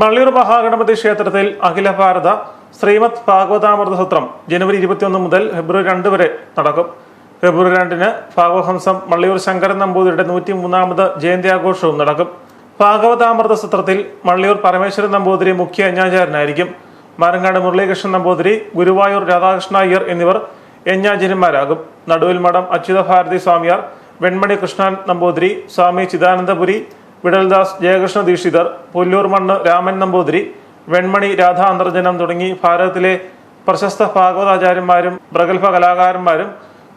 മള്ളിയൂർ മഹാഗണപതി ക്ഷേത്രത്തിൽ അഖില ഭാരത ശ്രീമദ് ഭാഗവതാമൃത സത്രം ജനുവരി ഇരുപത്തിയൊന്ന് മുതൽ ഫെബ്രുവരി രണ്ട് വരെ നടക്കും. ഫെബ്രുവരി രണ്ടിന് ഭാഗവഹംസം മള്ളിയൂർ ശങ്കരൻ നമ്പൂതിരിയുടെ നൂറ്റി മൂന്നാമത് ജയന്തി ആഘോഷവും നടക്കും. ഭാഗവതാമൃത സത്രത്തിൽ മള്ളിയൂർ പരമേശ്വരൻ നമ്പൂതിരി മുഖ്യ യജ്ഞാചാരനായിരിക്കും മരങ്ങാട് മുരളീകൃഷ്ണൻ നമ്പൂതിരി ഗുരുവായൂർ രാധാകൃഷ്ണ അയ്യർ എന്നിവർ യജ്ഞാചാര്യന്മാരാകും നടുവിൽ മഠം അച്യുത ഭാരതി സ്വാമിയാർ വെൺമണി കൃഷ്ണൻ നമ്പൂതിരി സ്വാമി ചിദാനന്ദപുരി വിടൽദാസ് ജയകൃഷ്ണ ദീക്ഷിതർ പുല്ലൂർ മണ്ണ് രാമൻ നമ്പൂതിരി വെൺമണി രാധാ അന്തർജനം തുടങ്ങി ഭാരതത്തിലെ പ്രശസ്ത ഭാഗവതാചാര്യന്മാരും പ്രഗത്ഭ കലാകാരന്മാരും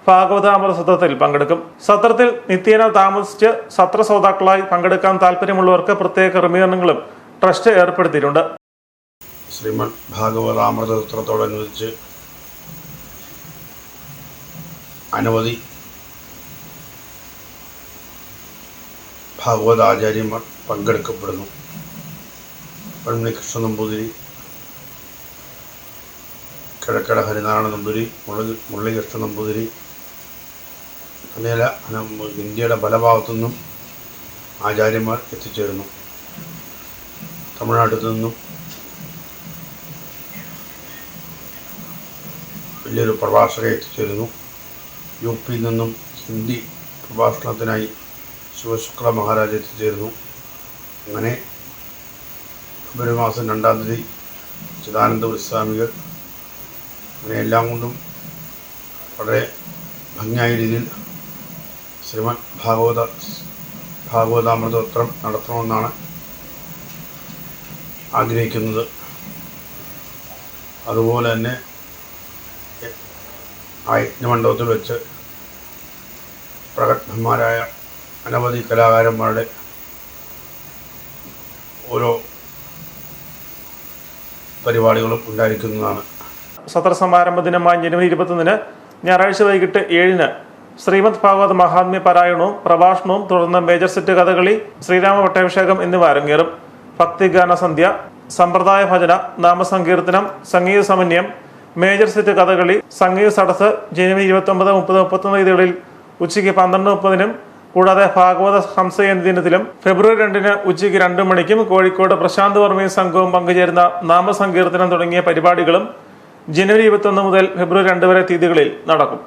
ഭാഗവതാമൃത സത്രത്തിൽ പങ്കെടുക്കും. സത്രത്തിൽ നിത്യേന താമസിച്ച് സത്ര ശ്രോതാക്കളായി പങ്കെടുക്കാൻ താല്പര്യമുള്ളവർക്ക് പ്രത്യേക ക്രമീകരണങ്ങളും ട്രസ്റ്റ് ഏർപ്പെടുത്തിയിട്ടുണ്ട്. ശ്രീമദ് ഭാഗവതാമൃതത്തോടനുബന്ധിച്ച് അനവധി ഭാഗവതാചാര്യന്മാർ പങ്കെടുക്കപ്പെടുന്നു. പഴമണി കൃഷ്ണ നമ്പൂതിരി കിഴക്കട ഹരിനാരായണ നമ്പൂതിരി മുള്ളി മുരളീകൃഷ്ണ നമ്പൂതിരി അങ്ങനെ അന- ഇന്ത്യയുടെ പല ഭാഗത്തു നിന്നും ആചാര്യന്മാർ എത്തിച്ചേരുന്നു. തമിഴ്നാട്ടിൽ നിന്നും വലിയൊരു പ്രഭാഷകരെ എത്തിച്ചേരുന്നു. യു പിയിൽ നിന്നും ഹിന്ദി പ്രഭാഷണത്തിനായി ശിവശുക്ല മഹാരാജ് എത്തിച്ചേരുന്നു അങ്ങനെ ഫെബ്രുവരി മാസം രണ്ടാം തീയതി ചിദാനന്ദപുരി സ്വാമികൾ അങ്ങനെ എല്ലാം കൊണ്ടും വളരെ ഭംഗിയായ രീതിയിൽ ശ്രീമദ് ഭാഗവത ഭാഗവതാമൃതോത്രം നടത്തണമെന്നാണ് ആഗ്രഹിക്കുന്നത്. അതുപോലെ തന്നെ ആ യജ്ഞമണ്ഡപത്തിൽ വെച്ച് പ്രഗത്ഭന്മാരായ അനവധി കലാകാരന്മാരുടെ ഓരോ പരിപാടികളും ഉണ്ടായിരിക്കുന്നതാണ്. സത്ര സമാരംഭ ദിനമായ ജനുവരി ഇരുപത്തൊന്നിന് ഞായറാഴ്ച വൈകിട്ട് ഏഴിന് ശ്രീമദ് ഭാഗവത് മഹാത്മ്യ പാരായണവും പ്രഭാഷണവും തുടർന്ന് മേജർ സെറ്റ് കഥകളി ശ്രീരാമ പട്ടാഭിഷേകം എന്നിവ അരങ്ങേറും. ഭക്തിഗാന സന്ധ്യ സമ്പ്രദായ ഭജന നാമസങ്കീർത്തനം സംഗീത സമന്വയം മേജർ സെറ്റ് കഥകളി സംഗീത സടസ് ജനുവരി ഇരുപത്തി ഒമ്പത് മുപ്പത് മുപ്പത്തൊന്ന് തീയതികളിൽ ഉച്ചയ്ക്ക് പന്ത്രണ്ട് മുപ്പതിനും കൂടാതെ ഭാഗവത ഹംസജയന്തി ദിനത്തിലും ഫെബ്രുവരി രണ്ടിന് ഉച്ചയ്ക്ക് രണ്ടു മണിക്കും കോഴിക്കോട് പ്രശാന്ത് വർമ്മയും സംഘവും പങ്കുചേരുന്ന നാമസങ്കീർത്തനം തുടങ്ങിയ പരിപാടികളും ജനുവരി ഇരുപത്തൊന്ന് മുതൽ ഫെബ്രുവരി രണ്ട് വരെ തീയതികളിൽ നടക്കും.